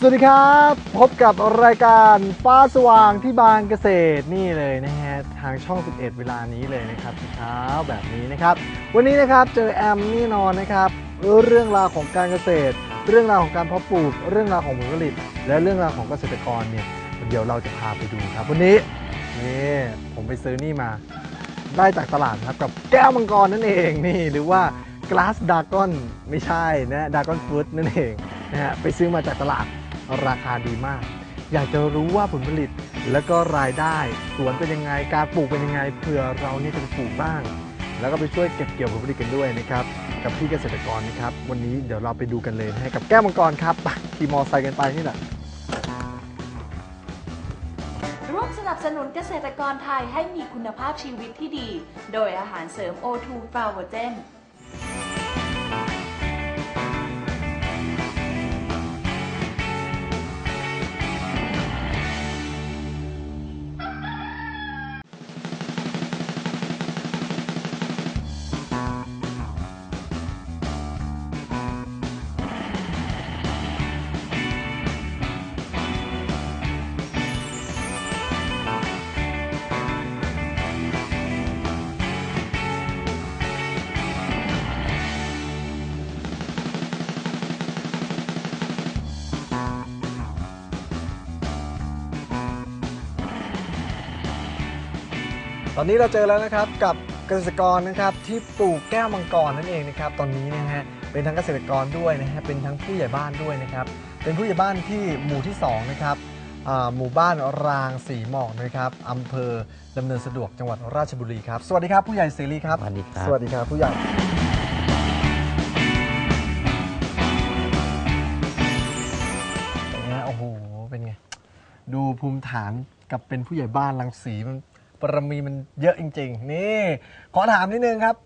สวัสดีครับ พบกับรายการฟ้าสว่างที่บางเกษตรนี่เลยนะฮะทางช่อง 11 เวลานี้เลยนะครับเช้าแบบนี้นะครับ วันนี้นะครับเจอแอมนี่นอนนะครับ เรื่องราวของการเกษตร เรื่องราวของการเพาะปลูก เรื่องราวของผลผลิต และเรื่องราวของเกษตรกรเนี่ยเดี๋ยวเราจะพาไปดูครับ วันนี้นี่ผมไปซื้อนี่มาได้จากตลาดครับกับแก้วมังกรนั่นเองนี่หรือว่า glass dragon ไม่ใช่นะ dragon fruit นั่นเองนะฮะไปซื้อมาจากตลาด ราคาดีมาก อยากจะรู้ว่าผลผลิตแล้วก็รายได้สวนเป็นยังไงการปลูกเป็นยังไงเผื่อเรานี่จะปลูกบ้าง แล้วก็ไปช่วยเก็บเกี่ยวผลผลิตกันด้วยนะครับกับพี่เกษตรกรนะครับ วันนี้เดี๋ยวเราไปดูกันเลยนะฮะกับแก้วมังกรครับไปขี่มอไซค์กันไปนี่แหละ ร่วมสนับสนุนเกษตรกรไทยให้มีคุณภาพชีวิตที่ดี โดยอาหารเสริม O2 f l a v o g e n ตอนนี้เราเจอแล้วนะครับกับเกษตรกรนะครับที่ปลูกแก้วมังกรนั่นเองนะครับตอนนี้นะฮะเป็นทั้งเกษตรกรด้วยนะฮะเป็นทั้งผู้ใหญ่บ้านด้วยนะครับเป็นผู้ใหญ่บ้านที่หมู่ที่สองนะครับอ่าหมู่บ้านรางสีหมอกนะครับอำเภอดำเนินสะดวกจังหวัดราชบุรีครับสวัสดีครับผู้ใหญ่เสรีครับสวัสดีครับสวัสดีครับผู้ใหญ่เป็นไงโอ้โหเป็นไงดูภูมิฐานกับเป็นผู้ใหญ่บ้านรังสีมัน ปรมีมันเยอะจริง ๆ นี่ ขอถามนิดนึงครับ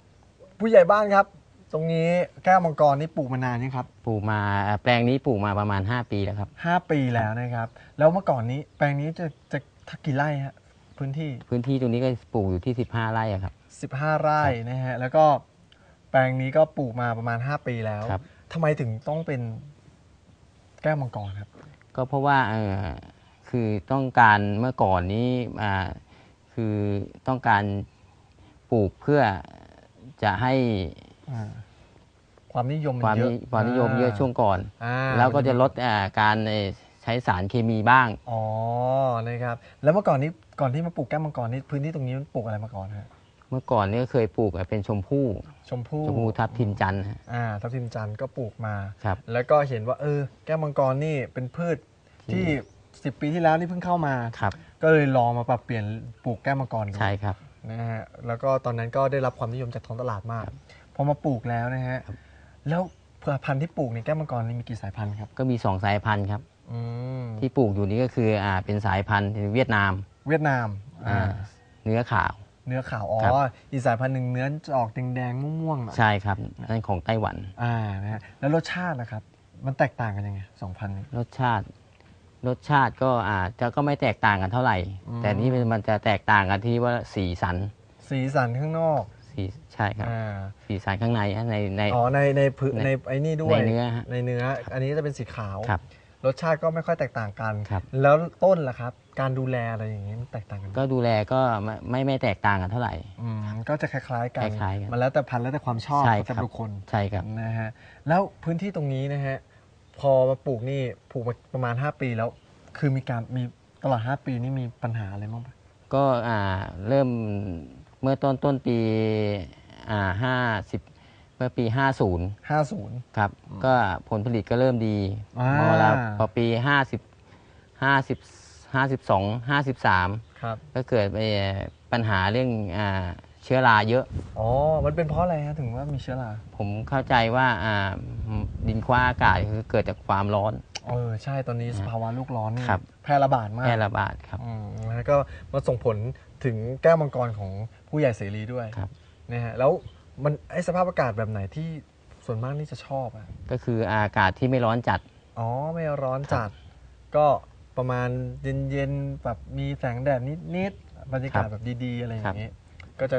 ผู้ใหญ่บ้านครับ ตรงนี้แก้วมังกรนี่ปลูกมานานยังครับปลูกมาเอ่อแปลงนี้ปลูกมาประมาณ 5 ปีแล้วครับ ห้าปีแล้วนะครับ แล้วเมื่อก่อนนี้แปลงนี้จะจะทักกี่ไร่ฮะพื้นที่ พื้นที่ตรงนี้ก็ปลูกอยู่ที่ 15 ไร่อะครับ 15 ไร่นะฮะ แล้วก็แปลงนี้ก็ปลูกมาประมาณ 5 ปีแล้วครับ ทำไมถึงต้องเป็นแก้วมังกรครับ ก็เพราะว่าเออคือต้องการเมื่อก่อนนี้อ่า คือต้องการปลูกเพื่อจะให้ความนิยมความเยนิอะความนิยมเยอะช่วงก่อน อ่าแล้วก็จะลดอ่าการเอ่อใช้สารเคมีบ้าง อ๋อนะครับ แล้วเมื่อก่อนนี้ก่อนที่มาปลูกแก้วมังกรนี่พื้นที่ตรงนี้มันปลูกอะไรมาก่อนฮะเมื่อก่อนนี่ก็เคยปลูกเป็นชมพู่ชมพู่ชมพู่ทับทิมจันทร์ฮะอ่าทับทิมจันทร์ก็ปลูกมา ครับ แล้วก็เห็นว่าเออแก้วมังกรนี่เป็นพืชที่ 10 ปีที่แล้วนี่เพิ่งเข้ามา ครับก็เลยลองมาปรับเปลี่ยนปลูกแก้วมังกรดูใช่ครับ นะฮะแล้วก็ตอนนั้นก็ได้รับความนิยมจากท้องตลาดมากพอมาปลูกแล้วนะฮะครับแล้วพันธุ์ที่ปลูกในแก้วมังกรนี่มีกี่สายพันธุ์ครับก็มีสองสายพันธุ์ครับ อืมที่ปลูกอยู่นี้ก็คืออ่าเป็นสายพันธุ์เวียดนามเวียดนามอ่าอ่าเนื้อขาว เนื้อขาวอ๋อครับ อีกสายพันธุ์หนึ่งเนื้อจะออกแดงๆม่วงๆหน่อย ใช่ครับนั่นของไต้หวัน อ่านะฮะแล้วรสชาตินะครับ มันแตกต่างกันยังไงสองพันนี้รสชาติ รสชาติก็อาจจะก็ไม่แตกต่างกันเท่าไหร่ อืม แต่นี่มันจะแตกต่างกันที่ว่าสีสันสีสันข้างนอกสีใช่ครับ อ่าสีสันข้างในฮะในใน อ๋อในในพืในในไอ้นี่ด้วยในเนื้อฮะ ในเนื้อ อันนี้จะเป็นสีขาว ครับ รสชาติก็ไม่ค่อยแตกต่างกัน ครับ แล้วต้นล่ะครับ การดูแลอะไรอย่างนี้มันแตกต่างกันไหมก็ดูแลก็ไม่ไม่ไม่แตกต่างกันเท่าไหร่ อืมก็จะคล้ายๆกันคล้ายๆกันมันแล้วแต่พันธุ์แล้วแต่ความชอบใช่ของแต่ครับบุคคลใช่ครับ นะฮะแล้วพื้นที่ตรงนี้นะฮะ พอมาปลูกนี่ปลูกมาประมาณ 5 ปีแล้ว คือมีการมีตลอด 5 ปีนี่มีปัญหาอะไรบ้างปะก็อ่าเริ่มเมื่อต้นต้นปีอ่าห้าสิบเมื่อปีห้าศูนย์50ครับ ก็ผลผลิตก็เริ่มดีอ่า พอเราพอปีห้าสิบห้าสิบห้าสิบสองห้าสิบสามครับ ก็เกิดเอ่อปัญหาเรื่องอา เชื้อราเยอะ อ๋อ มันเป็นเพราะอะไรฮะถึงว่ามีเชื้อรา ผมเข้าใจว่าอ่าดินคว้าอากาศคือเกิดจากความร้อน เออ ใช่ตอนนี้สภาวะโลกร้อนนี่ครับ แพร่ระบาดมาก แพร่ระบาดครับ อืมแล้วก็มาส่งผลถึงแก้วมังกรของผู้ใหญ่เสรีด้วยครับ นะฮะ แล้วมันไอสภาพอากาศแบบไหนที่ส่วนมากนี่จะชอบอะ ก็คืออากาศที่ไม่ร้อนจัด อ๋อ ไม่ร้อนจัด ก็ประมาณเย็นๆแบบมีแสงแดดนิดๆ บรรยากาศครับแบบดีๆ อะไรอครัย่าบงนี้ ก็จะ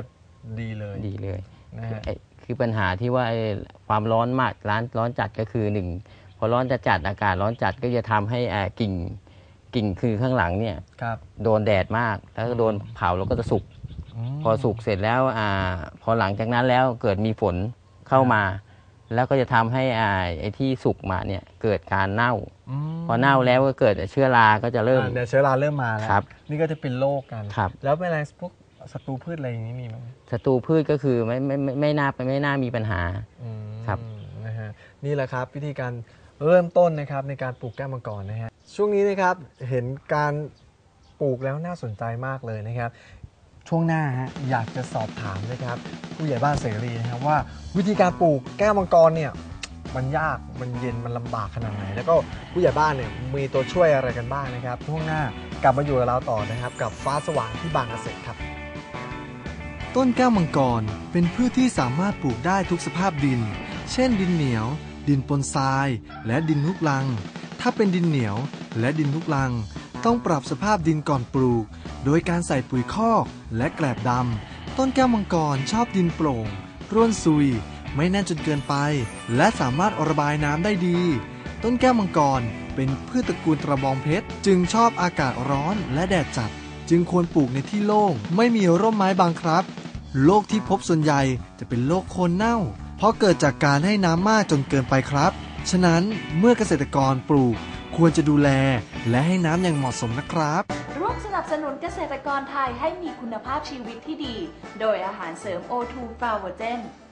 ดีเลยดีเลยนะฮะ ไอ้คือปัญหาที่ว่าไอ้ความร้อนมากร้านร้อนจัดก็คือหนึ่งพอร้อนจะจัดอากาศร้อนจัดก็จะทำให้อ่ากิ่งกิ่งคือข้างหลังเนี่ยครับโดนแดดมาก แล้วก็โดนเผาแล้วก็จะสุก มพอสุกเสร็จแล้วอ่าพอหลังจากนั้นแล้วเกิดมีฝนเข้ามา แล้วก็จะทำให้อ่าไอ้ที่สุกมาเนี่ยเกิดการเน่า มพอเน่าแล้วก็เกิดเชื้อราก็จะเริ่ม อ่าเดี๋ยวเชื้อราเริ่มมาแล้ว ครับนี่ก็จะเป็นโรคกัน ครับ แล้วเป็นอะไรพวก ศัตรูพืชอะไรอย่างนี้มีไหมศัตรูพืชก็คือไม่ไม่ไม่ไม่น่าไม่น่ามีปัญหา อืมครับ นะฮะนี่แหละครับวิธีการเริ่มต้นนะครับในการปลูกแก้วมังกรนะฮะช่วงนี้นะครับเห็นการปลูกแล้วน่าสนใจมากเลยนะครับ ช่วงหน้าฮะอยากจะสอบถามนะครับ ผู้ใหญ่บ้านเสรีนะครับว่า วิธีการปลูกแก้วมังกรเนี่ยมันยากมันเย็นมันลำบากขนาดไหน แล้วก็ผู้ใหญ่บ้านเนี่ยมีตัวช่วยอะไรกันบ้างนะครับช่วงหน้ากลับมาอยู่กับเราต่อนะครับ กับฟ้าสว่างที่บางเกษตรครับ ต้นแก้วมังกรเป็นพืชที่สามารถปลูกได้ทุกสภาพดิน เช่น ดินเหนียว ดินปนทราย และดินลูกลัง ถ้าเป็นดินเหนียวและดินลูกลัง ต้องปรับสภาพดินก่อนปลูก โดยการใส่ปุ๋ยคอกและแกลบดำ ต้นแก้วมังกรชอบดินโปร่ง ร่วนซุย ไม่แน่นจนเกินไป และสามารถระบายน้ำได้ดี ต้นแก้วมังกรเป็นพืชตระกูลตระบองเพชร จึงชอบอากาศร้อนและแดดจัด จึงควรปลูกในที่โล่ง ไม่มีร่มไม้บางครับ โรคที่พบส่วนใหญ่จะเป็นโรคโคนเน่า เพราะเกิดจากการให้น้ำมากจนเกินไปครับ ฉะนั้นเมื่อเกษตรกรปลูก ควรจะดูแล และให้น้ำอย่างเหมาะสมนะครับ ร่วมสนับสนุนเกษตรกรไทยให้มีคุณภาพชีวิตที่ดี โดยอาหารเสริม O2 f l a v o g e n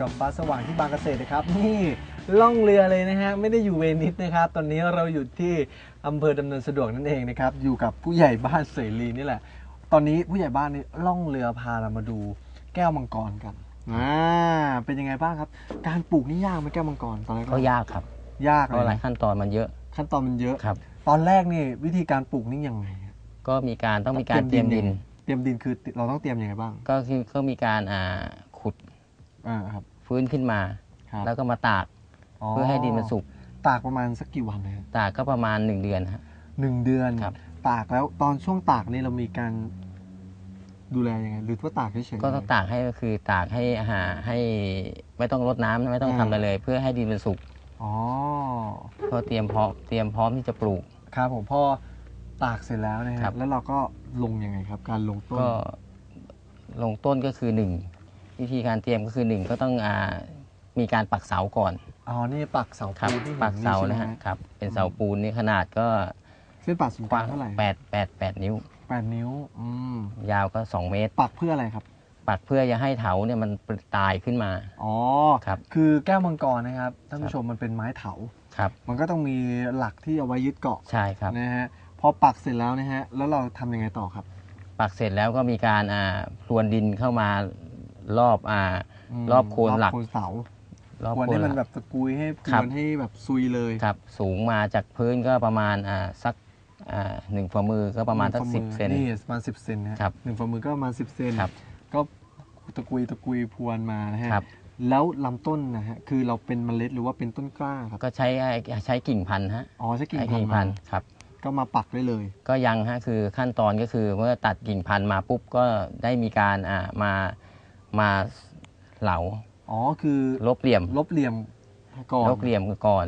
กับฟ้าสว่างที่บางเกษตรนะครับ นี่ล่องเรือเลยนะฮะไม่ได้อยู่เวนิสนะครับ ตอนนี้เราอยู่ที่อำเภอดำเนินสะดวกนั่นเองนะครับ อยู่กับผู้ใหญ่บ้านเสรีนี่แหละ ตอนนี้ผู้ใหญ่บ้านนี่ล่องเรือพาเรามาดูแก้วมังกรกันอ่าเป็นยังไงบ้างครับ การปลูกนี่ยากไหมแก้วมังกรตอนแรกก็ยากครับ ยากเพเลราะยหลายนะขั้นตอนมันเยอะขั้นตอนมันเยอะ ครับ ตอนแรกนี่วิธีการปลูกนี่ยังไงครับก็มีการต้องมีการเตรียมดิน เตรียมดินคือเราต้องเตรียมยังไงบ้างก็คือก็มีการอ่าขุดอ่าครับ ฟื้นขึ้นมา ครับแล้วก็มาตากเพื่อให้ดินมันสุกตากประมาณสักกี่วันเลยครับตากก็ประมาณ 1 เดือนฮะ หนึ่งเดือนครับ ตากแล้วตอนช่วงตากนี่เรามีการดูแลยังไงหรือว่าตากเฉยๆ ก็ต้องตากให้ก็คือตากให้อาหารให้ไม่ต้องรดน้ำไม่ต้องทำอะไรเลย เพื่อให้ดินมันสุกอ๋อเพราะเตรียมพร้อมเตรียมพร้อมที่จะปลูก ครับผมพอตากเสร็จแล้วนะคครัรับบแล้วเราก็ลงยังไงครับ การลงต้นก็ลงต้นก็คือหนึ่ง วิธีการเตรียมก็คือหนึ่งก็ต้องอ่ามีการปักเสาก่อนอ๋อ นี่ปักเสาครับปูนที่ห็นปักเสาใช่ไหมนะฮะครับเป็นเสาปูนนี่ขนาดก็เส้นปักศูนย์กลางเท่าไหร่แปดแปดแปดนิ้ว แปดนิ้วอืมยาวก็ 2 เมตร ปักเพื่ออะไรครับ ปักเพื่อจะให้เถาเนี่ยมันตายขึ้นมา อ๋อครับคือแก้วมังกรนะครับท่านผู้ชมมันเป็นไม้เถา ครับ มันก็ต้องมีหลักที่เอาไว้ยึดเกาะใช่ครับ นะฮะพอปักเสร็จแล้วนะฮะแล้วเราทำยังไงต่อครับ ปักเสร็จแล้วก็มีการอ่าพรวนดินเข้ามา รอบอ่ามรอบโคนหลัก รอบโคนเสารอบควรโคให้นมันหแบลัก บตะกุยให้คครับวรให้แบบซุยเลย ครับ สูงมาจากพื้นก็ประมาณอ่าสักอ่าหนึ่งฝ่ามือก็ประมาณสักหนึ่งสิบฝ่มือเซน นี่ประมาณสิบเซนนะฮะครับหนึ่งฝ่ามือก็ประมาณสิบเซนครับก็ตะกุยตะกุยพรวนมานะฮะครับ แล้วลำต้นนะฮะคือเราเป็นเมล็ดหรือว่าเป็นต้นกล้าครับก็ใช้ใช้กิ่งพันธุ์ฮะอ๋อใช้กิ่งใช้พันกิ่งธุ์พัมานธุ์ครับ ก็มาปักได้เลย ก็ยังฮะคือขั้นตอนก็คือเมื่อตัดกิ่งพันธุ์มาปุ๊บก็ได้มีการอ่ามา มาเหลาอ๋อคือลบเหลี่ยมลบเหลี่ยมก่อนลบเหลี่ยมก่อน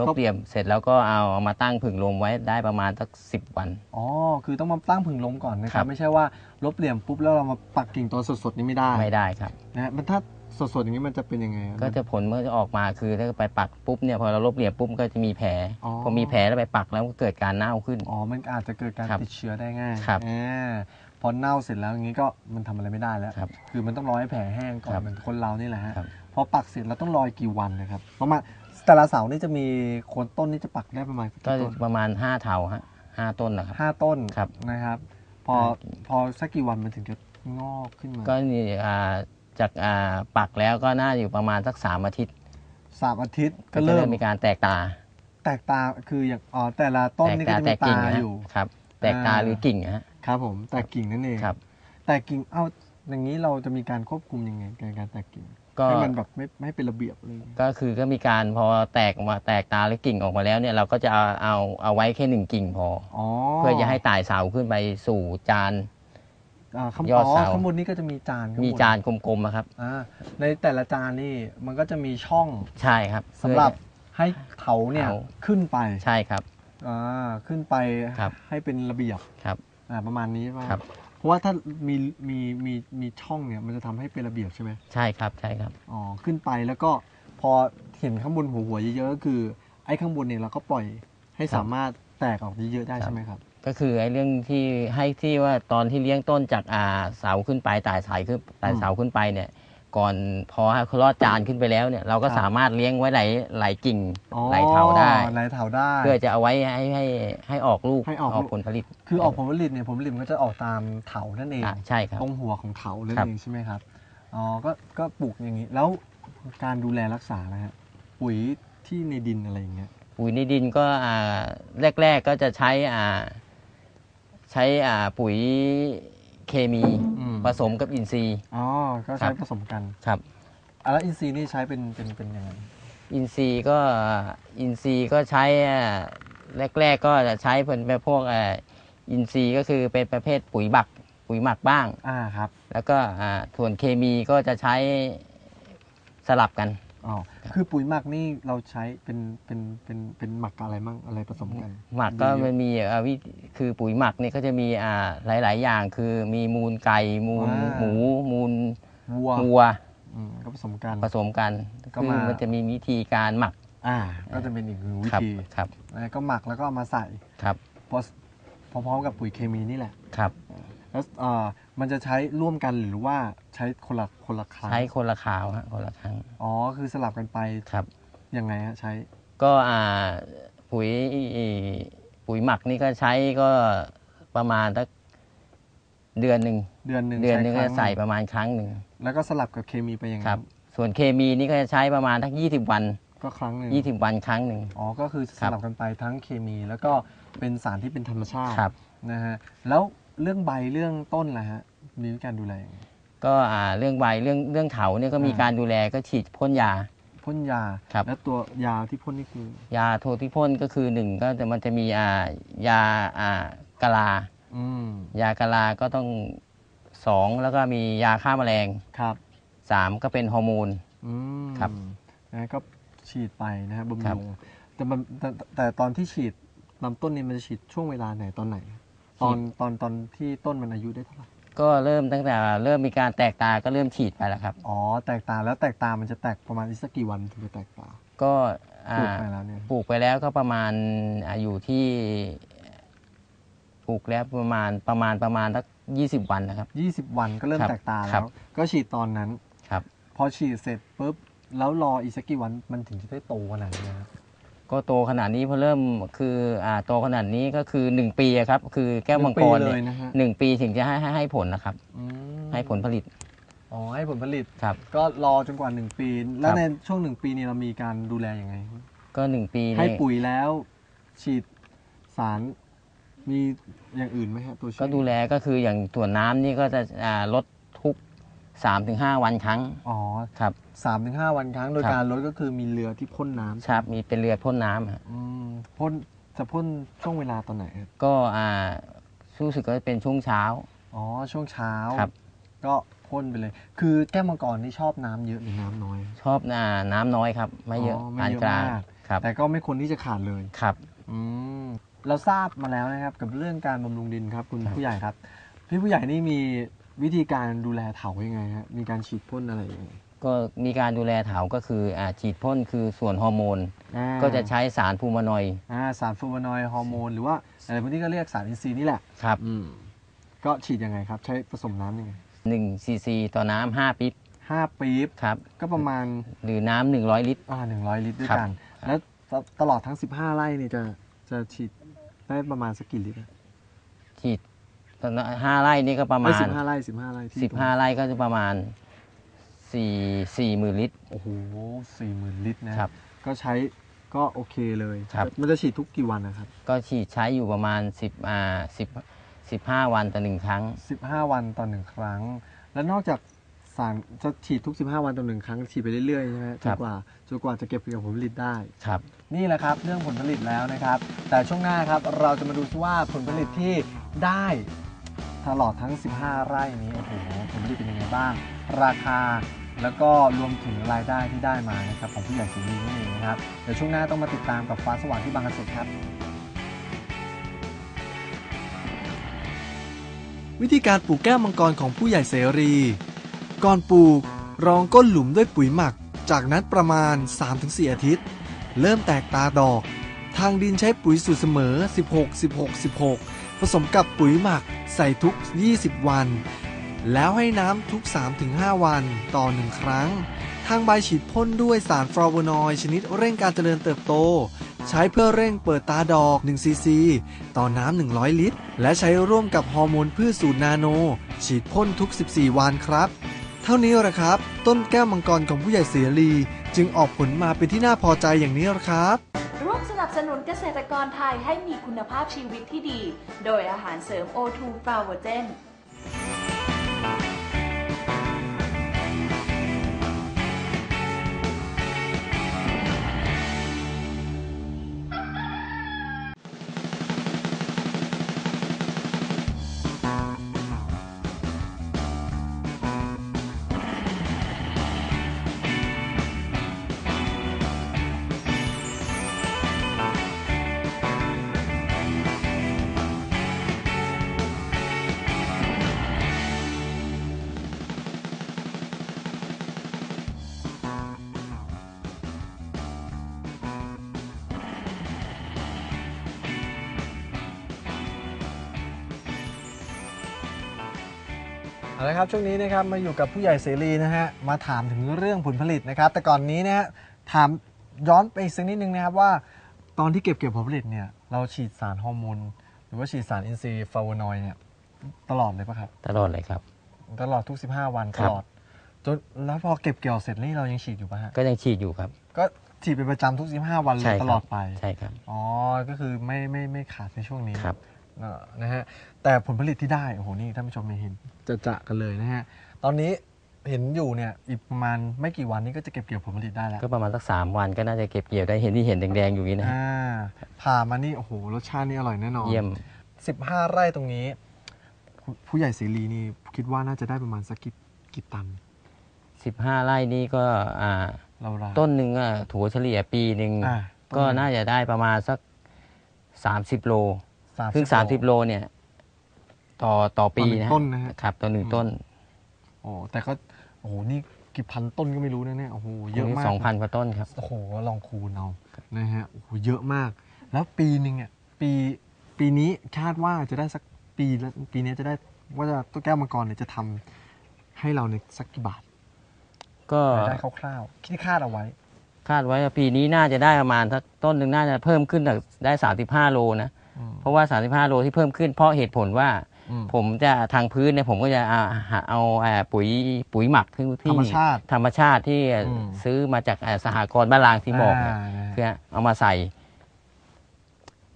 ลบเหลี่ยมเสร็จแล้วก็เอาเอามาตั้งผึ่งลมไว้ได้ประมาณสักสิบวันอ๋อคือต้องมาตั้งผึ่งลมก่อนนะคครัรับบไม่ใช่ว่าลบเหลี่ยมปุ๊บแล้วเรามาปักกิ่งตอนสดๆนี่ไม่ได้ไม่ได้ครับนะฮะมันถ้าสดๆอย่างนี้มันจะเป็นยังไงอะก็จะผลเมื่อจะออกมาคือถ้าไปปักปุ๊บเนี่ยพอเราลบเหลี่ยมปุ๊บก็จะมีแผลอ๋อพอมีแผลแล้วไปปักแล้วก็เกิดการเน่าขึ้น อ๋อ มันอาจจะเกิดการครับติดเชื้อได้ง่ายครับอ่า พอเน่าเสร็จแล้วอย่างนี้ก็มันทำอะไรไม่ได้แล้วครับคือมันต้องรอให้แผลแห้งก่อนครับเหมือนคนเรานี่แหละฮะครับ พอปักเสร็จแล้วต้องรออีกกี่วันนะครับประมาณแต่ละเสานี่จะมีโคนต้นนี่จะปักได้ประมาณกี่ก็ต้นประมาณห้าเถาฮะห้าต้นนะครับ ห้าต้นครับนะครับ พอห้าพอสักกี่วันมันถึงจะงอกขึ้นมาก็นี่อ่าจากอ่าปักแล้วก็น่าอยู่ประมาณสักสามอาทิตย์สามอาทิตย์ก็ก็จะเริ่เริ่มมมีการแตกตาแตกตาคืออย่างอ๋อแต่ละต้นนี่ก็จะแตมีกกิ่งตานะฮะอยู่ ครับ แตกตาอ่า หรือกิ่งนะฮะ ครับผมแตกกิ่งนั่นเองครับ แตกกิ่งเอ้าอย่างนี้เราจะมีการควบคุมยังไงในการแตกกิ่งก็ให้มันแบบไม่ไม่เป็นระเบียบเลยก็คือก็มีการพอแตกออกมาแตกตาหรือกิ่งออกมาแล้วเนี่ยเราก็จะเอาเอาเอาไว้แค่หนึ่งกิ่งพออ๋อเพื่อจะให้ตายเสาขึ้นไปสู่จานอ่าข้างยอดอ๋อเสาข้างบนนี้ก็จะมีจานข้งบมีจานกลมๆอะครับอ่าในแต่ละจานนี่มันก็จะมีช่องใช่ครับสำหรับเพื่อให้เถาเนี่ยเถาขึ้นไปใช่ครับอ่าขึ้นไปครับให้เป็นระเบียบครับ อ่าประมาณนี้ป่ะครับ เพราะว่าถ้ามีมีมีมีช่องเนี่ยมันจะทำให้เป็นระเบียบใช่ไหมใช่ครับใช่ครับ อ๋อขึ้นไปแล้วก็พอเห็นข้างบนหัวหัวๆเยอะๆก็คือ ไอ้ข้างบนเนี่ยเราก็ปล่อยให้ครับสามารถแตกออกเยอะๆได้ครับ ใช่ไหมครับ ก็คือไอ้เรื่องที่ให้ที่ว่าตอนที่เลี้ยงต้นจากอ่าเสาขึ้นไปตายสายขึ้นตายเสาขึ้นไปเนี่ย ก่อนพอให้เขาลอดจานขึ้นไปแล้วเนี่ยเราก็ครับสามารถเลี้ยงไว้หลายหลายกิ่งอ๋อ หลายเถาได้ห ลายเถาได้ เพื่อจะเอาไว้ให้ให้ให้ออกลูกให้ออกลูกผลผลิต คือออกผลผลิตเนี่ยผลผลิตมันก็จะออกตามเถานั่นเองอะใช่ครับ ตรงหัวของเถานั่นครับ เองใช่ไหมครับอ๋อก็ก็ปลูกอย่างนี้แล้วการดูแลรักษานะฮะปุ๋ยที่ในดินอะไรอย่างเงี้ยปุ๋ยในดินก็อ่าแรก ๆก็จะใช้อ่าใช้อ่าปุ๋ยเคมีอืมผสมกับอินทรีย์ อ๋อก็คใช้รับ ผสมกันครับ อะแล้วอินทรีย์นี่ใช้เป็นเป็นเป็นยังไง อินทรีย์ก็อินทรีย์ก็ใช้อ่าแรกๆก็จะใช้เป็นแบบพวกอ่าอินทรีย์ก็คือเป็นประเภทปุ๋ยหมักปุ๋ยหมักบ้างอ่าครับ แล้วก็อ่าส่วนเคมีก็จะใช้สลับกันอ๋อคือปุ๋ยหมักนี่เราใช้เป็นเป็นเป็นเป็นหมักอะไรมั่งอะไรผสมกัน หมักก็มันมีอ่าวิคือปุ๋ยหมักนี่ก็จะมีอ่าหลาย ๆ อย่างคือมีมูลไก่มูลอ่าหมูมูลวัววัว อืมก็ผสมกัน ผสมกันก็คือมามันจะมีวิธีการหมักอ่า ก็จะเป็นอีกหนึ่งวิครับธีครับนะก็หมักแล้วก็เอามาใส่ครับพอพร้อมๆกับปุ๋ยเคมีนี่แหละ ครับ แล้วอ่ามันจะใช้ร่วมกันหรือว่าใช้คนละคนละครั้งใช้คนละขาวฮะคนละครั้งอ๋อ คือสลับกันไปครับ ยังไงฮะใช้ ก็อ่าปุ๋ยปุ๋ยหมักนี่ก็ใช้ก็ประมาณสักเดือนหนึ่งเดือนหนึ่งเดือนหนึ่งใช้ก็ครั้ใส่ประมาณครั้งหนึ่ง แล้วก็สลับกับเคมีไปอย่างครันั้บ นส่วนเคมีนี่ก็จะใช้ประมาณทักยี่สิบวัน ก็ครั้งหนึ่งยี่สิบวันครั้งหนึ่ง อ๋อก็คือสลับกันไปทั้งเคมี แล้วก็เป็นสารที่เป็นธรรมชาติครับ นะฮะแล้วเรื่องใบเรื่องต้นล่ะฮะมีวิธีการดูแลยังไง ก็อ่าเรื่องใบเรื่องเรื่องเถาเนี่ยก็มีอ่า การดูแลก็ฉีดพ่นยา พ่นยา ครับ แล้วตัวยาที่พ่นนี่คือยาโทที่พ่นก็คือหนึ่งก็จะมันจะมีอ่ายาอ่ากะลา อืมยากะลาก็ต้อง สองแล้วก็มียาฆ่าแมลงครับสามก็เป็นฮอร์โมน อืมครับนะก็ฉีดไปนะฮะบำครับ รุงแต่มันแต่แต่ตอนที่ฉีดลำต้นนี่มันจะฉีดช่วงเวลาไหนตอนไหน ตอนตอนตอนที่ต้นมันอายุได้เท่าไหร่ก็เริ่มตั้งแต่เริ่มมีการแตกตาก็เริ่มฉีดไปแล้วครับ อ๋อแตกตาแล้วแตกตามันจะแตกประมาณอีกสักกี่วันถึงจะแตกตาก็ปอ่าลูกไปแล้วเนี่ยปลูกไปแล้วก็ประมาณอาอยู่ที่ปลูกแล้วประมาณประมาณประมาณสัก ยี่สิบวันนะครับยี่สิบวันก็เริ่มครับแตกตาครัแล้บ ว ก็ฉีดตอนนั้น ครับ พอฉีดเสร็จปุ๊บ แล้วรออีกสักกี่วันมันถึงจะได้โตขนาดนี้ครับ ก็โตขนาดนี้พอเริ่มคืออ่าโตขนาดนี้ก็คือหนึ่งปีอะครับ คือแก้วมังกรหนึ่เนี่ปียเลยนะฮะ หนึ่งปีถึงจะให้ให้ให้ผลนะครับ อืมให้ผลผลิตอ๋อให้ผลผลิต ครับ ก็รอจนกว่าหนึ่งปี แล้วครับ ในช่วงหนึ่งปีนี้เรามีการดูแลยังไง ก็หนึ่งปีให้นี่ปุ๋ยแล้ว ฉีดสาร มีอย่างอื่นไหมฮะตัวช่วยก็ดูแลก็คืออย่างส่วนน้ำนี่ก็จะอ่าลดทุกสามถึงห้าวันครั้งอ๋อครับสามถึงห้าวันครั้งโดยครับการลดก็คือมีเรือที่พ่นน้ำครับมีเป็นเรือพ่นน้ำฮะอืมพ่นจะพ่นช่วงเวลาตอนไหนครับก็อ่ารู้สึกว่าเป็นช่วงเช้า อ๋อช่วงเช้าครับ ก็พ่นไปเลย คือแก้วมังกรนี่ชอบน้ำเยอะหรือน้ำน้อย ชอบอ่าน้ำน้อยครับ ไม่เยอะไม่ปานเยอะกลางมาก ครับแต่ก็ไม่ควรที่จะขาดเลย ครับ อืม เราทราบมาแล้วนะครับ กับเรื่องการบำรุงดินครับคุณครับผู้ใหญ่ครับ พี่ผู้ใหญ่นี่มีวิธีการดูแลเถายังไงฮะมีการฉีดพ่นอะไรยังไงก็มีการดูแลเถาก็คืออาฉีดพ่นคือส่วนฮอร์โมน อ่าก็จะใช้สารฟูมานอยด์อ่าสารฟลูวานอยด์ฮอร์โมนหรือว่าอะไรพวกนี้ก็เรียกสารอินทรีย์นี่แหละ ครับอืม ก็ฉีดยังไงครับ ใช้ผสมน้ำยังไง1ซีซีต่อน้ำ5ปิ๊บห้าปี๊บครับก็ประมาณหรือน้ำ100ลิตร อ่าหนึ่งร้อยลิตรด้วยครับกัน แล้วตตลอดทั้ง 15 ไร่นี่จะจะฉีด ได้ประมาณสักกี่ลิตรฉีดตอนนั้นห้าไร่นี่ก็ประมาไม่ณสิบห้าไร่สิบห้าไร่ที่15ไร่ก็จะประมาณ4 4หมื่นลิตร โอ้โหสี่หมื่นลิตรนะครับ ก็ใช้ก็โอเคเลยครับมันจะฉีดทุกกี่วันนะครับ ก็ฉีดใช้อยู่ประมาณ10อ่า10 15วันต่อหนึ่งครั้ง15วันต่อหนึ่งครั้ง แล้วนอกจากสารจะฉีดทุก 15 วันต่อหนึ่งครั้งฉีดไปเรื่อยๆใช่ไหมจครันบกว่าจนกว่าจะเก็บเกี่ยวผลผลิตได้ครับ นี่แหละครับเรื่องผลผลิตแล้วนะครับ แต่ช่วงหน้าครับเราจะมาดูซิว่าผลผลิตที่ได้ตลอดทั้ง 15 ไร่นี้โอ้โหผลผลิตเป็นยังไงบ้าง ราคาแล้วก็รวมถึงรายได้ที่ได้มานะครับของผู้ใหญ่สีนีนั่นเองนะครับเดี๋ยวช่วงหน้าต้องมาติดตามกับฟ้าสว่างที่บางกระสุครับ วิธีการปลูกแก้วมังกรของผู้ใหญ่เสรี ก่อนปลูกรองก้นหลุมด้วยปุ๋ยหมัก จากนั้นประมาณ 3-4 อาทิตย์ เริ่มแตกตาดอก ทางดินใช้ปุ๋ยสูตรเสมอ 16 16 16 ผสมกับปุ๋ยหมักใส่ทุก 20 วัน แล้วให้น้ำทุก 3-5 วันต่อ 1 ครั้ง ทางใบฉีดพ่นด้วยสารฟลาโวนอยด์ชนิดเร่งการเจริญเติบโต ใช้เพื่อเร่งเปิดตาดอก1ซีซีต่อน้ำ 100 ลิตร และใช้ร่วมกับฮอร์โมนพืชสูตรนาโน ฉีดพ่นทุก 14 วันครับ เท่านี้แหละครับ ต้นแก้วมังกรของผู้ใหญ่เสรี จึงออกผลมาเป็นที่น่าพอใจอย่างนี้แหละครับ ร่วมสนับสนุนเกษตรกรไทยให้มีคุณภาพชีวิตที่ดี โดยอาหารเสริม O2 f l a v o g e n เอาละครับช่วงนี้นะครับมาอยู่กับผู้ใหญ่เสรีนะฮะมาถามถึงเรื่องผลผลิตนะครับ แต่ก่อนนี้นะฮะถามย้อนไปอีกสักนิดนึงนะครับว่า ตอนที่เก็บเกี่ยวผลผลิตเนี่ยเราฉีดสารฮอร์โมนหรือว่าฉีดสารอินทรีย์ฟลาโวนอยด์เนี่ยตลอดเลยปะครับ ตลอดเลยครับ ตลอดทุก 15 วันคตรับ ลอดจนแล้วพอเก็บเกี่ยวเสร็จนี่เรายังฉีดอยู่ปะฮะก็ยังฉีดอยู่ครับ ก็ฉีดเป็นประจำทุก 15 วันเลใช่ยครับ ตลอดไปใช่ครับ อ๋อก็คือไม่ไม่ไม่ขาดในช่วงนี้ ครับเออนะฮะแต่ผลผลิตที่ได้โอ้โหนี่ท่านผู้ชมไม่เห็นจะจะกันเลยนะฮะตอนนี้เห็นอยู่เนี่ยอีกประมาณไม่กี่วันนี้ก็จะเก็บเกี่ยวผลผลิตได้แล้วก็ประมาณสักสามวันก็น่าจะเก็บเกี่ยวได้เห็นที่เห็นแดงๆอยู่นี่นะอ่าผ่ามานี่โอ้โหรสชาตินี่อร่อยแน่นอนเยี่ยม15ไร่ตรงนี้ผู้ผู้ใหญ่เสรีนี่คิดว่าน่าจะได้ประมาณสักกี่กี่ตัน15ไร่นี่ก็อ่าเราราต้นหนึ่งอะถั่วเฉลี่ยปีหนึ่งอ่าก็น่าจะได้ประมาณสัก30โล30 ซึ่ง30โลเนี่ย ต่อต่อปีต่อหนึ่งนะต้นนะฮะครับต่อหนึ่งอืมต้นโอ้แต่ก็โอ้โหนี่กี่พันต้นก็ไม่รู้นะเนี่ยโอ้โหเยอะมากสองพันกว่าต้นครับโอ้โหลองคูณเอานะฮะโอ้โหเยอะมาก แล้วปีหนึ่งอะปีปีนี้คาดว่าจะได้สักปีละปีนี้จะได้ว่าจะตัวแก้วมังกรเนี่ยจะทำให้เราเนี่ยสักกี่บาท ก็รายได้คร่าวๆคิดคาดเอาไว้ คาดไว้ว่าปีนี้น่าจะได้ประมาณสักต้นหนึ่งน่าจะเพิ่มขึ้นจากได้35โลนะอืม เพราะว่า 35 โลที่เพิ่มขึ้น เพราะเหตุผลว่าอืมผมจะทางพื้นเนี่ยผมก็จะเอาหาเอาอ่าปุ๋ยปุ๋ยหมักที่ที่ธรรมชาติธรรมชาติที่อืมซื้อมาจากอ่าสหกรณ์บ้านรางที่บอกเนี่ยานะฮะคือเอามาใส่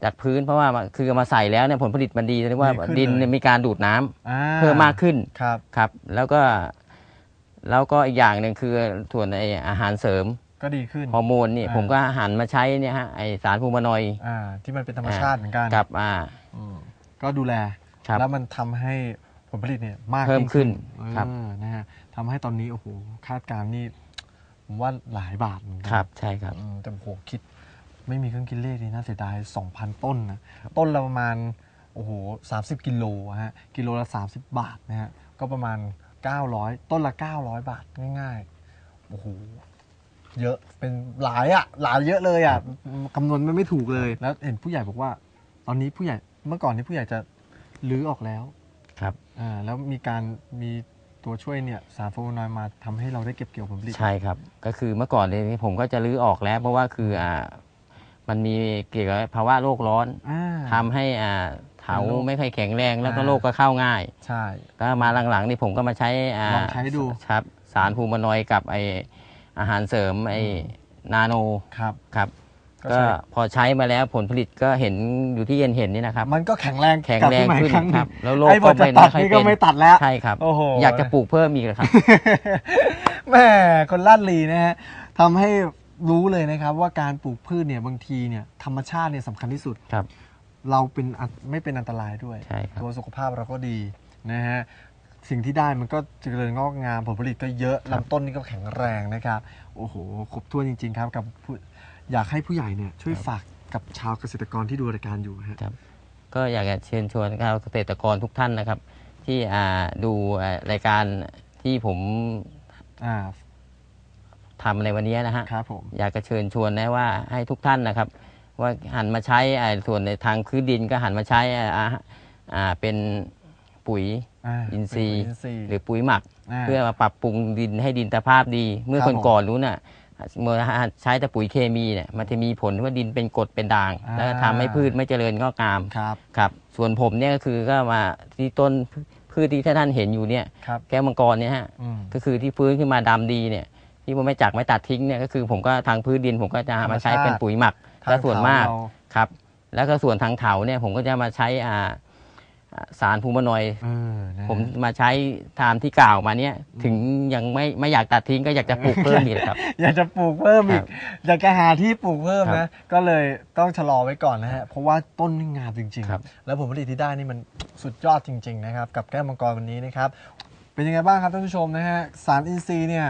จากพื้นเพราะว่ามันคือเอามาใส่แล้วเนี่ยผลผลิตมันดีเรียกว่าดีขึ้นดินเลยเนี่ยมีการดูดน้ำอ่าเพิ่มมากขึ้นครับครับ แล้วก็ แล้วก็อีกอย่างหนึ่งคือส่วนไออาหารเสริม ก็ดีขึ้น ฮอร์โมนเนี่ยอ่า ผมก็หันมาใช้เนี่ยฮะไอสารฟูมานอยด์อ่า ที่มันเป็นธรรมชาติเหมือนกันกับอ่า อืมก็ดูแล ครับแล้วมันทำให้ผลผลิตเนี่ยมากเพิ่มขึ้นยิ่งครับ เออนะฮะทำให้ตอนนี้โอ้โหคาดการณ์นี่ผมว่าหลายบาทเหมือนกัครับใช่ครับ อืมแต่โอ้โหคิดไม่มีเครื่องคิดเลขนี่น่าเสียดาย 2,000 ต้นนะต้นละประมาณโอ้โห30 กิโลอะฮะกิโลละ 30 บาทนะฮะก็ประมาณ 900 ต้นละ 900 บาทง่ายๆโอ้โห เยอะเป็นหลายอะหลายเยอะเลยอะคำนวณมันไม่ถูกเลย แล้วเห็นผู้ใหญ่บอกว่า ตอนนี้ผู้ใหญ่เมื่อก่อนนี้ผู้ใหญ่จะลื้อออกแล้วครับอ่าแล้วมีการมีตัวช่วยเนี่ยสารฟลาโวนอยด์มาทำให้เราได้เก็บเกี่ยวผลผลิตใช่ครับ ก็คือเมื่อก่อนเลยผมก็จะรื้อออกแล้ว เพราะว่าคืออ่ามันมีเกี่ยวกับภาวะโลกร้อนอ่าทำให้อ่าเถาเป็นโรคไม่ค่อยแข็งแรงแล้วก็อ่าโรคก็เข้าง่าย ใช่ก็มาหลังๆนี่ผมก็มาใช้อ่าลองใช้ดูครับสารภูมินอยด์กับไอ อาหารเสริมไอนาโนครับ ครับ ก็ก็ใช่พอใช้มาแล้วผลผลิตก็เห็นอยู่ที่เห็นเห็นๆนี่นะครับ มันก็แข็งแรงแข็งกลับแรงมาอีขึ้กนครั้งหคนึ่รังบแล้วโรคไอ้บก็ทจะไม่ตัดค่อยนี่เป็ก็นไม่ตัดแล้ว ใช่ครับ โอ้โห อยากจะปลูกเพิ่มอีกเลยครับ แม่คนลาดลีนะฮะทำให้รู้เลยนะครับว่าการปลูกพืชเนี่ยบางทีเนี่ยธรรมชาติเนี่ยสำคัญที่สุด ครับ เราเป็นอันไม่เป็นอันตรายด้วย ใช่ครับ ตัวสุขภาพเราก็ดีนะฮะ สิ่งที่ได้มันก็เจริญงอกงามผลผลิตก็เยอะลำต้นนี่ก็แข็งแรงนะครับ โอ้โหครบถ้วนจริง ๆ ครับกับผู้อยากให้ผู้ใหญ่เนี่ยช่วยฝากกับชาวเกษตรกรที่ดูรายการอยู่ฮะ ครับ ก็อยากจะเชิญชวนชาวเกษตรกรทุกท่านนะครับ ที่อ่าดูอ่ารายการที่ผมอ่าทำในวันนี้นะฮะ ครับผม อยากจะเชิญชวนนะว่าให้ทุกท่านนะครับ ว่าหันมาใช้อ่าส่วนในทางพื้นดินก็หันมาใช้อ่าอ่าเป็นปุ๋ยอ่าอินทรีย์เป็นปุ๋ยอินทรีย์หรือปุ๋ยหมักา เพื่อมาปรับปรุงดินให้ดินสภาพดี เมื่อครับคนก่อนรู้น่ะเมื่อใช้แต่ปุ๋ยเคมีเนี่ยมันจะมีผลว่าดินเป็นกรดเป็นด่าง อ่า แล้วก็ทำให้พืชไม่เจริญงอกงามครับครับส่วนผมเนี่ยก็คือก็มาที่ต้นพืชที่ท่านเห็นอยู่เนี่ย ครับแก้วมังกรเนี่ยฮะ อืม ก็คือที่ฟื้นขึ้นมาดำดีเนี่ย ที่ผมไม่จักไม่ตัดทิ้งเนี่ยก็คือผมก็ทางพื้นดินผมก็จะมาใช้เป็นปุ๋ยหมักทางและส่วนมากเถเรครับ แล้วก็ส่วนทางเถาเนี่ยผมก็จะมาใช้อ่าอ่า สารภูมินอยด์เออนะฮะผมมาใช้ตามที่กล่าวมาเนี่ย ถึงยังไม่ไม่อยากตัดทิ้งก็อยากจะปลูกเพิ่มอีกครับ อยากจะปลูกเพิ่มอีคกรับอยากจะหาที่ปลูกเพิ่มครันะบก็เลยต้องชะลอไว้ก่อนนะฮะ เพราะว่าต้นนี่งามจริงครับๆแล้วผลผลิตที่ได้นี่มันสุดยอดจริง ๆ นะครับ กับแก้วมังกรวันนี้นะครับ เป็นยังไงบ้างครับท่านผู้ชมนะฮะสารอินทรีย์เนี่ย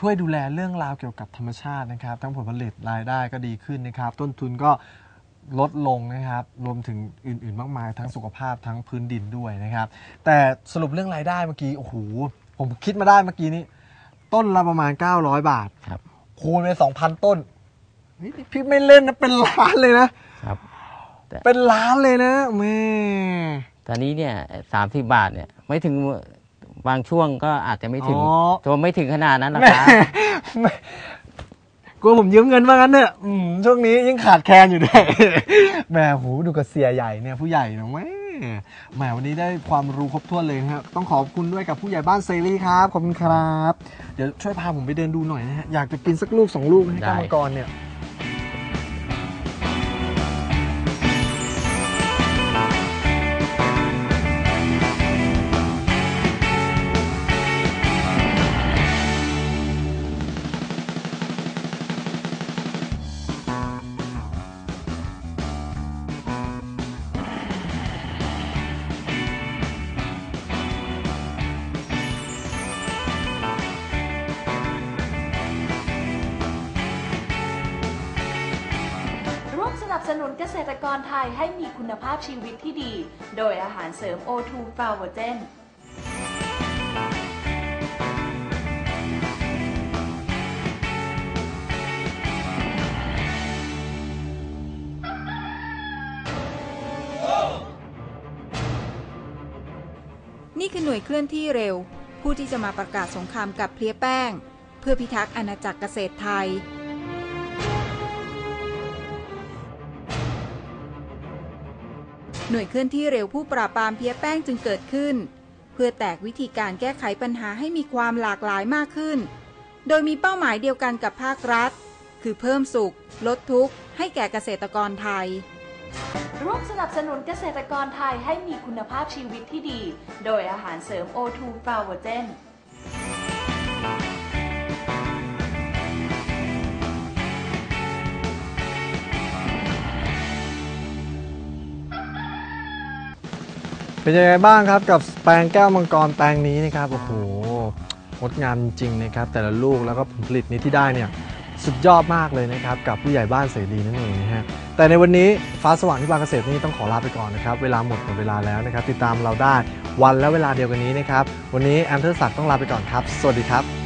ช่วยดูแลเรื่องราวเกี่ยวกับธรรมชาตินะครับ ทั้งผลผลิตรายได้ก็ดีขึ้นนะครับ ต้นทุนก็ ลดลงนะครับ รวมถึงอื่น ๆ มากมาย ทั้งสุขภาพทั้งพื้นดินด้วยนะครับ แต่สรุปเรื่องรายได้เมื่อกี้ โอ้โห ผมคิดมาได้เมื่อกี้นี้ ต้นละประมาณ 900 บาทครับ คูณไปสองพันต้นเฮ้ยพี่ไม่เล่นนะ เป็นล้านเลยนะ ครับ เป็นล้านเลยนะแม่ตอนนี้เนี่ยสามสิบบาทเนี่ย ไม่ถึงบางช่วงก็อาจจะไม่ถึงอ๋อตัวไม่ถึงขนาดนั้นนะแม่ครับแม่ กลัวผมยืมเงินว่างั้นเนอะอืมช่วงนี้ยิ่งขาดแคลนอยู่ด้วย แหม่หูดูกับเสียใหญ่เนี่ยผู้ใหญ่นะแม่แหมวันนี้ได้ความรู้ครบถ้วนเลยนะครับ ต้องขอบคุณด้วยกับผู้ใหญ่บ้านเซรีครับ ขอบคุณครับ เดี๋ยวช่วยพาผมไปเดินดูหน่อยนะฮะ อยากจะกินสักลูกสองลูกนะฮะได้ก้าวมังกรเนี่ย ชีวิตที่ดี โดยอาหารเสริม O2 f l a v o g e n นี่คือหน่วยเคลื่อนที่เร็ว ผู้ที่จะมาประกาศสงครามกับเพลียแป้ง เพื่อพิทักษ์อาณาจักรเกษตรไทย หน่วยเคลื่อนที่เร็วผู้ปราบปรามเพลียแป้งจึงเกิดขึ้น เพื่อแตกวิธีการแก้ไขปัญหาให้มีความหลากหลายมากขึ้น โดยมีเป้าหมายเดียวกันกับภาครัฐ คือเพิ่มสุข ลดทุกข์ ให้แก่เกษตรกรไทยร่วมสนับสนุนเกษตรกรไทยให้มีคุณภาพชีวิตที่ดี โดยอาหารเสริม O2 f l a v o g e n เป็นยังไงบ้างครับกับแปลงแก้วมังกรแปลงนี้นะครับโอ้โหงดงามจริงนะครับ แต่ละลูกแล้วก็ผลผลิตนี้ที่ได้เนี่ยสุดยอดมากเลยนะครับ กับผู้ใหญ่บ้านเสรีนั่นเองนะฮะแต่ในวันนี้ฟ้าสว่างที่บางเกษตรนี่ต้องขอลาไปก่อนนะครับ เวลาหมดหมดเวลาแล้วนะครับ ติดตามเราได้วันและเวลาเดียวกันนี้นะครับ วันนี้แอมเทอร์ศักดิ์ต้องลาไปก่อนครับ สวัสดีครับ